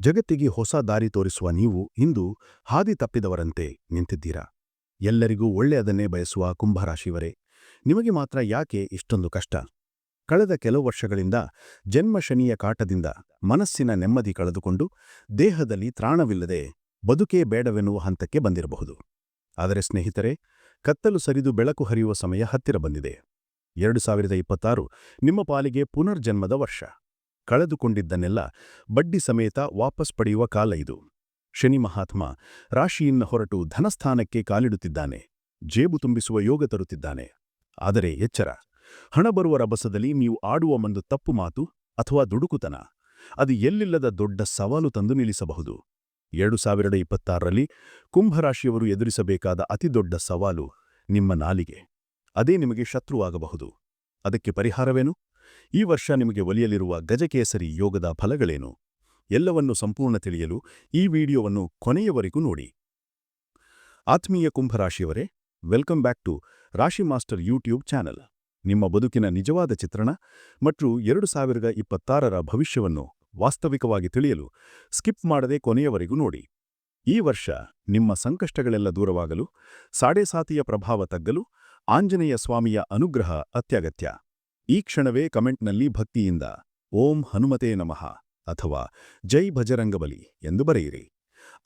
ಜಗತ್ತಿಗೆ ಹೊಸ ದಾರಿ ತೋರಿಸುವ ನೀವು ಇಂದು ಹಾದಿ ತಪ್ಪಿದವರಂತೆ ನಿಂತಿದ್ದೀರಾ? ಎಲ್ಲರಿಗೂ ಒಳ್ಳೆಯದನ್ನೇ ಬಯಸುವ ಕುಂಭರಾಶಿವರೇ ನಿಮಗೆ ಮಾತ್ರ ಯಾಕೆ ಇಷ್ಟೊಂದು ಕಷ್ಟ? ಕಳೆದ ಕೆಲವು ವರ್ಷಗಳಿಂದ ಜನ್ಮಶನಿಯ ಕಾಟದಿಂದ ಮನಸ್ಸಿನ ನೆಮ್ಮದಿ ಕಳೆದುಕೊಂಡು ದೇಹದಲ್ಲಿ ತ್ರಾಣವಿಲ್ಲದೆ ಬದುಕೇ ಬೇಡವೆನ್ನುವ ಹಂತಕ್ಕೆ ಬಂದಿರಬಹುದು. ಆದರೆ ಸ್ನೇಹಿತರೆ, ಕತ್ತಲು ಸರಿದು ಬೆಳಕು ಹರಿಯುವ ಸಮಯ ಹತ್ತಿರ ಬಂದಿದೆ. ಎರಡು ಸಾವಿರದ ಇಪ್ಪತ್ತಾರು ನಿಮ್ಮ ಪಾಲಿಗೆ ಪುನರ್ಜನ್ಮದ ವರ್ಷ. ಕಳೆದುಕೊಂಡಿದ್ದನ್ನೆಲ್ಲ ಬಡ್ಡಿ ಸಮೇತ ವಾಪಸ್ ಪಡೆಯುವ ಕಾಲ ಇದು. ಶನಿ ಮಹಾತ್ಮ ರಾಶಿಯಿಂದ ಹೊರಟು ಧನಸ್ಥಾನಕ್ಕೆ ಕಾಲಿಡುತ್ತಿದ್ದಾನೆ. ಜೇಬು ತುಂಬಿಸುವ ಯೋಗ ತರುತ್ತಿದ್ದಾನೆ. ಆದರೆ ಎಚ್ಚರ. ಹಣ ಬರುವ ರಭಸದಲ್ಲಿ ನೀವು ಆಡುವ ಒಂದು ತಪ್ಪು ಮಾತು ಅಥವಾ ದುಡುಕುತನ. ಅದು ಎಲ್ಲಿಲ್ಲದ ದೊಡ್ಡ ಸವಾಲು ತಂದು ನಿಲ್ಲಿಸಬಹುದು. ಎರಡು ಸಾವಿರದ ಇಪ್ಪತ್ತಾರರಲ್ಲಿ ಕುಂಭರಾಶಿಯವರು ಎದುರಿಸಬೇಕಾದ ಅತಿದೊಡ್ಡ ಸವಾಲು ನಿಮ್ಮ ನಾಲಿಗೆ. ಅದೇ ನಿಮಗೆ ಶತ್ರುವಾಗಬಹುದು ಅದಕ್ಕೆ ಪರಿಹಾರವೇನು? ಈ ವರ್ಷ ನಿಮಗೆ ಒಲಿಯಲಿರುವ ಗಜಕೇಸರಿ ಯೋಗದ ಫಲಗಳೇನು? ಎಲ್ಲವನ್ನು ಸಂಪೂರ್ಣ ತಿಳಿಯಲು ಈ ವಿಡಿಯೋವನ್ನು ಕೊನೆಯವರೆಗೂ ನೋಡಿ. ಆತ್ಮೀಯ ಕುಂಭರಾಶಿಯವರೇ, welcome back to Rashi Master YouTube channel. ನಿಮ್ಮ ಬದುಕಿನ ನಿಜವಾದ ಚಿತ್ರಣ ಮತ್ತು ಎರಡು ಸಾವಿರದ ಇಪ್ಪತ್ತಾರರ ಭವಿಷ್ಯವನ್ನು ವಾಸ್ತವಿಕವಾಗಿ ತಿಳಿಯಲು ಸ್ಕಿಪ್ ಮಾಡದೆ ಕೊನೆಯವರೆಗೂ ನೋಡಿ. ಈ ವರ್ಷ ನಿಮ್ಮ ಸಂಕಷ್ಟಗಳೆಲ್ಲ ದೂರವಾಗಲು ಸಾಡೆಸಾತಿಯ ಪ್ರಭಾವ ತಗ್ಗಲು, ಆಂಜನೇಯ ಸ್ವಾಮಿಯ ಅನುಗ್ರಹ ಅತ್ಯಗತ್ಯ. ಈ ಕ್ಷಣವೇ ಕಮೆಂಟ್ನಲ್ಲಿ ಭಕ್ತಿಯಿಂದ, ಓಂ ಹನುಮತೇ ನಮಃ ಅಥವಾ ಜೈ ಭಜರಂಗಬಲಿ ಎಂದು ಬರೆಯಿರಿ.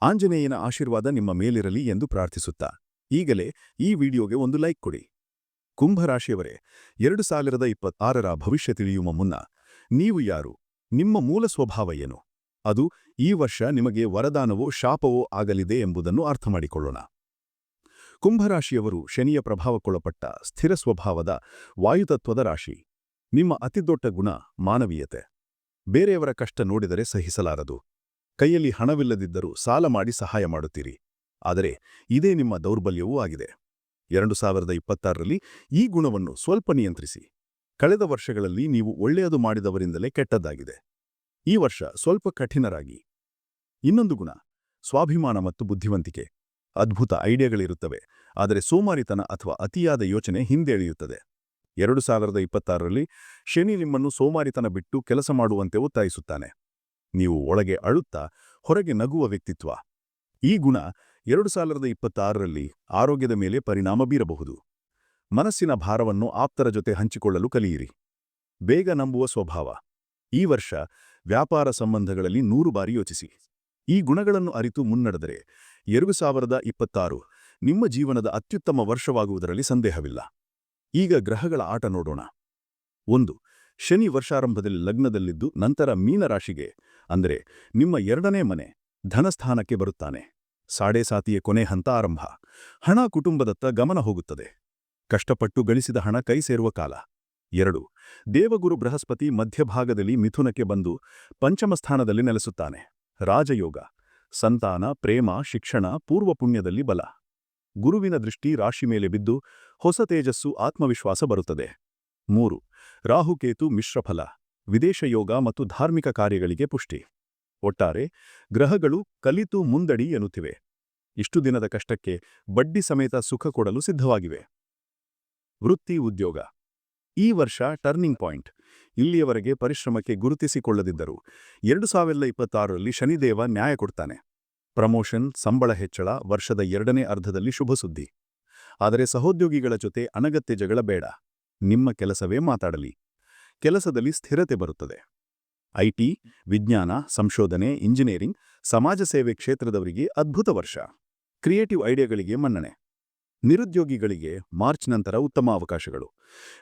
ಆಂಜನೇಯನ ಆಶೀರ್ವಾದ ನಿಮ್ಮ ಮೇಲಿರಲಿ ಎಂದು ಪ್ರಾರ್ಥಿಸುತ್ತಾ, ಈಗಲೇ ಈ ವಿಡಿಯೋಗೆ ಒಂದು ಲೈಕ್ ಕೊಡಿ. ಕುಂಭರಾಶಿಯವರೇ ಎರಡು ಸಾವಿರದ ಇಪ್ಪತ್ತಾರರ ಭವಿಷ್ಯ ತಿಳಿಯುವ ಮುನ್ನ ನೀವು ಯಾರು? ನಿಮ್ಮ ಮೂಲ ಸ್ವಭಾವ ಏನು? ಅದು ಈ ವರ್ಷ ನಿಮಗೆ ವರದಾನವೋ ಶಾಪವೋ ಆಗಲಿದೆ ಎಂಬುದನ್ನು ಅರ್ಥಮಾಡಿಕೊಳ್ಳೋಣ ಕುಂಭರಾಶಿಯವರು ಶನಿಯ ಪ್ರಭಾವಕ್ಕೊಳಪಟ್ಟ ಸ್ಥಿರ ಸ್ವಭಾವದ ವಾಯುತತ್ವದ ರಾಶಿ. ನಿಮ್ಮ ಅತಿದೊಡ್ಡ ಗುಣ ಮಾನವೀಯತೆ. ಬೇರೆಯವರ ಕಷ್ಟ ನೋಡಿದರೆ ಸಹಿಸಲಾರದು. ಕೈಯಲ್ಲಿ ಹಣವಿಲ್ಲದಿದ್ದರೂ ಸಾಲ ಮಾಡಿ ಸಹಾಯ ಮಾಡುತ್ತೀರಿ. ಆದರೆ ಇದೇ ನಿಮ್ಮ ದೌರ್ಬಲ್ಯವೂ ಆಗಿದೆ. ಎರಡು ಸಾವಿರದ ಇಪ್ಪತ್ತಾರರಲ್ಲಿ ಈ ಗುಣವನ್ನು ಸ್ವಲ್ಪ ನಿಯಂತ್ರಿಸಿ. ಕಳೆದ ವರ್ಷಗಳಲ್ಲಿ ನೀವು ಒಳ್ಳೆಯದು ಮಾಡಿದವರಿಂದಲೇ ಕೆಟ್ಟದ್ದಾಗಿದೆ. ಈ ವರ್ಷ ಸ್ವಲ್ಪ ಕಠಿಣರಾಗಿ. ಇನ್ನೊಂದು ಗುಣ, ಸ್ವಾಭಿಮಾನ ಮತ್ತು ಬುದ್ಧಿವಂತಿಕೆ. ಅದ್ಭುತ ಐಡಿಯಾಗಳಿರುತ್ತವೆ, ಆದರೆ ಸೋಮಾರಿತನ ಅಥವಾ ಅತಿಯಾದ ಯೋಚನೆ ಹಿಂದೆಳೆಯುತ್ತದೆ. ಎರಡು ಸಾವಿರದ ಇಪ್ಪತ್ತಾರರಲ್ಲಿ ಶನಿ ನಿಮ್ಮನ್ನು ಸೋಮಾರಿತನ ಬಿಟ್ಟು ಕೆಲಸ ಮಾಡುವಂತೆ ಒತ್ತಾಯಿಸುತ್ತಾನೆ. ನೀವು ಒಳಗೆ ಅಳುತ್ತಾ ಹೊರಗೆ ನಗುವ ವ್ಯಕ್ತಿತ್ವ. ಈ ಗುಣ ಎರಡು ಸಾವಿರದ ಇಪ್ಪತ್ತಾರರಲ್ಲಿ ಆರೋಗ್ಯದ ಮೇಲೆ ಪರಿಣಾಮ ಬೀರಬಹುದು. ಮನಸ್ಸಿನ ಭಾರವನ್ನು ಆಪ್ತರ ಜೊತೆ ಹಂಚಿಕೊಳ್ಳಲು ಕಲಿಯಿರಿ. ಬೇಗ ನಂಬುವ ಸ್ವಭಾವ. ಈ ವರ್ಷ ವ್ಯಾಪಾರ ಸಂಬಂಧಗಳಲ್ಲಿ ನೂರು ಬಾರಿ ಯೋಚಿಸಿ. ಈ ಗುಣಗಳನ್ನು ಅರಿತು ಮುನ್ನಡೆದರೆ ಎರಡು ನಿಮ್ಮ ಜೀವನದ ಅತ್ಯುತ್ತಮ ವರ್ಷವಾಗುವುದರಲ್ಲಿ ಸಂದೇಹವಿಲ್ಲ. ಈಗ ಗ್ರಹಗಳ ಆಟ ನೋಡೋಣ. ಒಂದು, ಶನಿ ವರ್ಷಾರಂಭದಲ್ಲಿ ಲಗ್ನದಲ್ಲಿದ್ದು ನಂತರ ಮೀನರಾಶಿಗೆ, ಅಂದರೆ ನಿಮ್ಮ ಎರಡನೇ ಮನೆ, ಧನಸ್ಥಾನಕ್ಕೆ ಬರುತ್ತಾನೆ. ಸಾಡೆಸಾತಿಯ ಕೊನೆ ಹಂತ ಆರಂಭ. ಹಣ ಕುಟುಂಬದತ್ತ ಗಮನ ಹೋಗುತ್ತದೆ. ಕಷ್ಟಪಟ್ಟು ಗಳಿಸಿದ ಹಣ ಕೈ ಸೇರುವ ಕಾಲ. ಎರಡು, ದೇವಗುರು ಬೃಹಸ್ಪತಿ ಮಧ್ಯಭಾಗದಲ್ಲಿ ಮಿಥುನಕ್ಕೆ ಬಂದು ಪಂಚಮಸ್ಥಾನದಲ್ಲಿ ನೆಲೆಸುತ್ತಾನೆ. ರಾಜಯೋಗ. ಸಂತಾನ, ಪ್ರೇಮ, ಶಿಕ್ಷಣ ಪೂರ್ವಪುಣ್ಯದಲ್ಲಿ ಬಲ. ಗುರುವಿನ ದೃಷ್ಟಿ ರಾಶಿ ಮೇಲೆ ಬಿದ್ದು ಹೊಸ ತೇಜಸ್ಸು, ಆತ್ಮವಿಶ್ವಾಸ ಬರುತ್ತದೆ. ಮೂರು, ರಾಹುಕೇತು ಮಿಶ್ರಫಲ ವಿದೇಶ ಯೋಗ ಮತ್ತು ಧಾರ್ಮಿಕ ಕಾರ್ಯಗಳಿಗೆ ಪುಷ್ಟಿ. ಒಟ್ಟಾರೆ, ಗ್ರಹಗಳು ಕಲಿತು ಮುಂದಡಿ ಎನ್ನುತ್ತಿವೆ. ಇಷ್ಟು ದಿನದ ಕಷ್ಟಕ್ಕೆ ಬಡ್ಡಿ ಸಮೇತ ಸುಖ ಕೊಡಲು ಸಿದ್ಧವಾಗಿವೆ. ವೃತ್ತಿ ಉದ್ಯೋಗ. ಈ ವರ್ಷ ಟರ್ನಿಂಗ್ ಪಾಯಿಂಟ್. ಇಲ್ಲಿಯವರೆಗೆ ಪರಿಶ್ರಮಕ್ಕೆ ಗುರುತಿಸಿಕೊಳ್ಳದಿದ್ದರು, ಎರಡು ಸಾವಿರದ ಇಪ್ಪತ್ತಾರರಲ್ಲಿ ಶನಿದೇವ ನ್ಯಾಯ ಕೊಡ್ತಾನೆ. ಪ್ರಮೋಷನ್, ಸಂಬಳ ಹೆಚ್ಚಳ, ವರ್ಷದ ಎರಡನೇ ಅರ್ಧದಲ್ಲಿ ಶುಭ ಸುದ್ದಿ. ಆದರೆ ಸಹೋದ್ಯೋಗಿಗಳ ಜೊತೆ ಅನಗತ್ಯ ಜಗಳ ಬೇಡ. ನಿಮ್ಮ ಕೆಲಸವೇ ಮಾತಾಡಲಿ. ಕೆಲಸದಲ್ಲಿ ಸ್ಥಿರತೆ ಬರುತ್ತದೆ. ಐಟಿ ವಿಜ್ಞಾನ, ಸಂಶೋಧನೆ, ಇಂಜಿನಿಯರಿಂಗ್, ಸಮಾಜ ಸೇವೆ ಕ್ಷೇತ್ರದವರಿಗೆ ಅದ್ಭುತ ವರ್ಷ. ಕ್ರಿಯೇಟಿವ್ ಐಡಿಯಾಗಳಿಗೆ ಮನ್ನಣೆ. ನಿರುದ್ಯೋಗಿಗಳಿಗೆ ಮಾರ್ಚ್ ನಂತರ ಉತ್ತಮ ಅವಕಾಶಗಳು.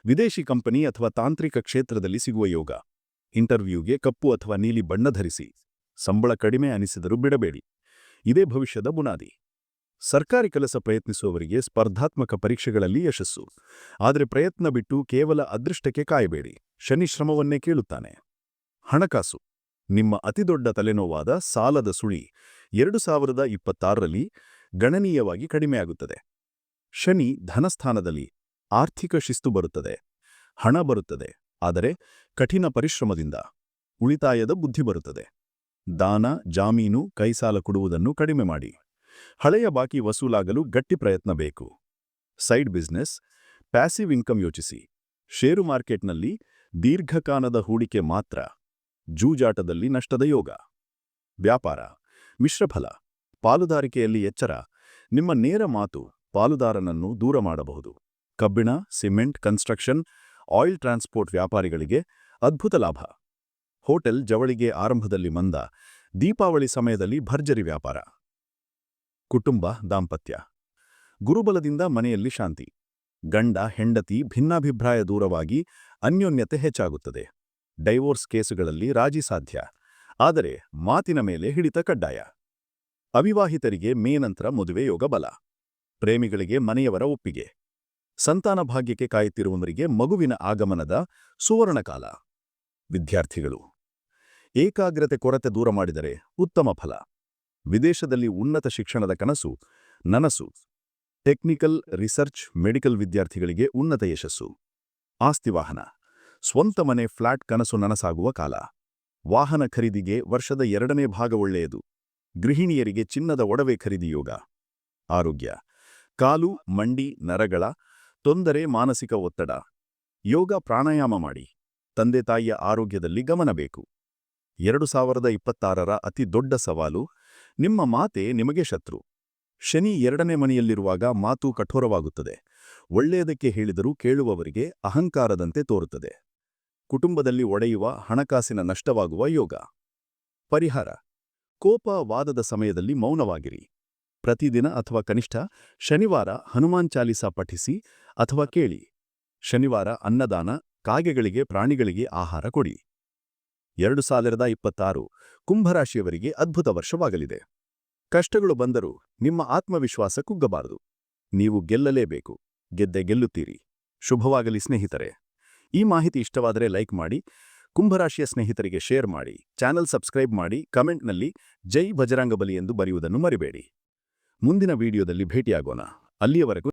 ವಿದೇಶಿ ಕಂಪನಿ ಅಥವಾ ತಾಂತ್ರಿಕ ಕ್ಷೇತ್ರದಲ್ಲಿ ಸಿಗುವ ಯೋಗ. ಇಂಟರ್ವ್ಯೂಗೆ ಕಪ್ಪು ಅಥವಾ ನೀಲಿ ಬಣ್ಣ ಧರಿಸಿ. ಸಂಬಳ ಕಡಿಮೆ ಅನಿಸಿದರೂ ಬಿಡಬೇಡಿ. ಇದೇ ಭವಿಷ್ಯದ ಬುನಾದಿ. ಸರ್ಕಾರಿ ಕೆಲಸ ಪ್ರಯತ್ನಿಸುವವರಿಗೆ ಸ್ಪರ್ಧಾತ್ಮಕ ಪರೀಕ್ಷೆಗಳಲ್ಲಿ ಯಶಸ್ಸು. ಆದರೆ ಪ್ರಯತ್ನ ಬಿಟ್ಟು ಕೇವಲ ಅದೃಷ್ಟಕ್ಕೆ ಕಾಯಬೇಡಿ. ಶನಿ ಶ್ರಮವನ್ನೇ ಕೇಳುತ್ತಾನೆ. ಹಣಕಾಸು. ನಿಮ್ಮ ಅತಿದೊಡ್ಡ ತಲೆನೋವಾದ ಸಾಲದ ಸುಳಿ ಎರಡು ಸಾವಿರದ ಇಪ್ಪತ್ತಾರರಲ್ಲಿ ಗಣನೀಯವಾಗಿ ಕಡಿಮೆಯಾಗುತ್ತದೆ. ಶನಿ ಧನಸ್ಥಾನದಲ್ಲಿ ಆರ್ಥಿಕ ಶಿಸ್ತು ಬರುತ್ತದೆ. ಹಣ ಬರುತ್ತದೆ. ಆದರೆ ಕಠಿಣ ಪರಿಶ್ರಮದಿಂದ ಉಳಿತಾಯದ ಬುದ್ಧಿ ಬರುತ್ತದೆ. ದಾನ, ಜಾಮೀನು, ಕೈಸಾಲ ಕೊಡುವುದನ್ನು ಕಡಿಮೆ ಮಾಡಿ. ಹಳೆಯ ಬಾಕಿ ವಸೂಲಾಗಲು ಗಟ್ಟಿ ಪ್ರಯತ್ನ ಬೇಕು. ಸೈಡ್ ಬಿಸ್ನೆಸ್, ಪ್ಯಾಸಿವ್ ಇನ್ಕಮ್ ಯೋಚಿಸಿ. ಷೇರು ಮಾರ್ಕೆಟ್ನಲ್ಲಿ ದೀರ್ಘಕಾಲದ ಹೂಡಿಕೆ ಮಾತ್ರ. ಜೂಜಾಟದಲ್ಲಿ ನಷ್ಟದ ಯೋಗ. ವ್ಯಾಪಾರ ಮಿಶ್ರಫಲ ಪಾಲುದಾರಿಕೆಯಲ್ಲಿ ಎಚ್ಚರ. ನಿಮ್ಮ ನೇರ ಮಾತು ಪಾಲುದಾರನನ್ನು ದೂರ ಮಾಡಬಹುದು. ಕಬ್ಬಿಣ, ಸಿಮೆಂಟ್, ಕನ್ಸ್ಟ್ರಕ್ಷನ್, ಆಯಿಲ್ ಟ್ರಾನ್ಸ್ಪೋರ್ಟ್ ವ್ಯಾಪಾರಿಗಳಿಗೆ ಅದ್ಭುತ ಲಾಭ. ಹೋಟೆಲ್ ಜವಳಿಗೆ ಆರಂಭದಲ್ಲಿ ಮಂದ ದೀಪಾವಳಿ ಸಮಯದಲ್ಲಿ ಭರ್ಜರಿ ವ್ಯಾಪಾರ. ಕುಟುಂಬ ದಾಂಪತ್ಯ. ಗುರುಬಲದಿಂದ ಮನೆಯಲ್ಲಿ ಶಾಂತಿ. ಗಂಡ, ಹೆಂಡತಿ ಭಿನ್ನಾಭಿಪ್ರಾಯ ದೂರವಾಗಿ ಅನ್ಯೋನ್ಯತೆ ಹೆಚ್ಚಾಗುತ್ತದೆ. ಡೈವೋರ್ಸ್ ಕೇಸುಗಳಲ್ಲಿ ರಾಜಿ ಸಾಧ್ಯ. ಆದರೆ ಮಾತಿನ ಮೇಲೆ ಹಿಡಿತ ಕಡ್ಡಾಯ. ಅವಿವಾಹಿತರಿಗೆ ಮೇ ನಂತರ ಮದುವೆ ಯೋಗ ಬಲ. ಪ್ರೇಮಿಗಳಿಗೆ ಮನೆಯವರ ಒಪ್ಪಿಗೆ. ಸಂತಾನ ಭಾಗ್ಯಕ್ಕೆ ಕಾಯುತ್ತಿರುವವರಿಗೆ ಮಗುವಿನ ಆಗಮನದ ಸುವರ್ಣಕಾಲ. ವಿದ್ಯಾರ್ಥಿಗಳು ಏಕಾಗ್ರತೆ ಕೊರತೆ ದೂರ ಮಾಡಿದರೆ ಉತ್ತಮ ಫಲ. ವಿದೇಶದಲ್ಲಿ ಉನ್ನತ ಶಿಕ್ಷಣದ ಕನಸು, ನನಸು. ಟೆಕ್ನಿಕಲ್ ರಿಸರ್ಚ್ ಮೆಡಿಕಲ್ ವಿದ್ಯಾರ್ಥಿಗಳಿಗೆ ಉನ್ನತ ಯಶಸ್ಸು. ಆಸ್ತಿ ವಾಹನ. ಸ್ವಂತ ಮನೆ, ಫ್ಲಾಟ್ ಕನಸು ನನಸಾಗುವ ಕಾಲ. ವಾಹನ ಖರೀದಿಗೆ ವರ್ಷದ ಎರಡನೇ ಭಾಗ ಒಳ್ಳೆಯದು. ಗೃಹಿಣಿಯರಿಗೆ ಚಿನ್ನದ ಒಡವೆ ಖರೀದಿ ಯೋಗ. ಆರೋಗ್ಯ. ಕಾಲು, ಮಂಡಿ, ನರಗಳ ತೊಂದರೆ ಮಾನಸಿಕ ಒತ್ತಡ. ಯೋಗ ಪ್ರಾಣಾಯಾಮ ಮಾಡಿ. ತಂದೆ ತಾಯಿಯ ಆರೋಗ್ಯದಲ್ಲಿ ಗಮನ ಬೇಕು. ಎರಡು ಸಾವಿರದ ಇಪ್ಪತ್ತಾರರ ಅತಿ ದೊಡ್ಡ ಸವಾಲು, ನಿಮ್ಮ ಮಾತೆ ನಿಮಗೆ ಶತ್ರು. ಶನಿ ಎರಡನೇ ಮನೆಯಲ್ಲಿರುವಾಗ ಮಾತು ಕಠೋರವಾಗುತ್ತದೆ. ಒಳ್ಳೆಯದಕ್ಕೆ ಹೇಳಿದರೂ ಕೇಳುವವರಿಗೆ ಅಹಂಕಾರದಂತೆ ತೋರುತ್ತದೆ. ಕುಟುಂಬದಲ್ಲಿ ಒಡೆಯುವ, ಹಣಕಾಸಿನ ನಷ್ಟವಾಗುವ ಯೋಗ. ಪರಿಹಾರ. ಕೋಪ ವಾದದ ಸಮಯದಲ್ಲಿ ಮೌನವಾಗಿರಿ. ಪ್ರತಿದಿನ ಅಥವಾ ಕನಿಷ್ಠ ಶನಿವಾರ ಹನುಮಾನ್ ಚಾಲಿಸಾ ಪಠಿಸಿ ಅಥವಾ ಕೇಳಿ. ಶನಿವಾರ ಅನ್ನದಾನ, ಕಾಗೆಗಳಿಗೆ ಪ್ರಾಣಿಗಳಿಗೆ ಆಹಾರ ಕೊಡಿ. ಎರಡು ಸಾವಿರದ ಇಪ್ಪತ್ತಾರು ಕುಂಭರಾಶಿಯವರಿಗೆ ಅದ್ಭುತ ವರ್ಷವಾಗಲಿದೆ. ಕಷ್ಟಗಳು ಬಂದರೂ ನಿಮ್ಮ ಆತ್ಮವಿಶ್ವಾಸ ಕುಗ್ಗಬಾರದು. ನೀವು ಗೆಲ್ಲಲೇಬೇಕು. ಗೆದ್ದೆ ಗೆಲ್ಲುತ್ತೀರಿ. ಶುಭವಾಗಲಿ ಸ್ನೇಹಿತರೆ. ಈ ಮಾಹಿತಿ ಇಷ್ಟವಾದರೆ ಲೈಕ್ ಮಾಡಿ, ಕುಂಭರಾಶಿಯ ಸ್ನೇಹಿತರಿಗೆ ಶೇರ್ ಮಾಡಿ, ಚಾನೆಲ್ ಸಬ್ಸ್ಕ್ರೈಬ್ ಮಾಡಿ, ಕಮೆಂಟ್ನಲ್ಲಿ ಜೈ ಬಜರಂಗಬಲಿ ಎಂದು ಬರೆಯುವುದನ್ನು ಮರಿಬೇಡಿ. ಮುಂದಿನ ವಿಡಿಯೋದಲ್ಲಿ ಭೇಟಿಯಾಗೋಣ. ಅಲ್ಲಿಯವರೆಗೂ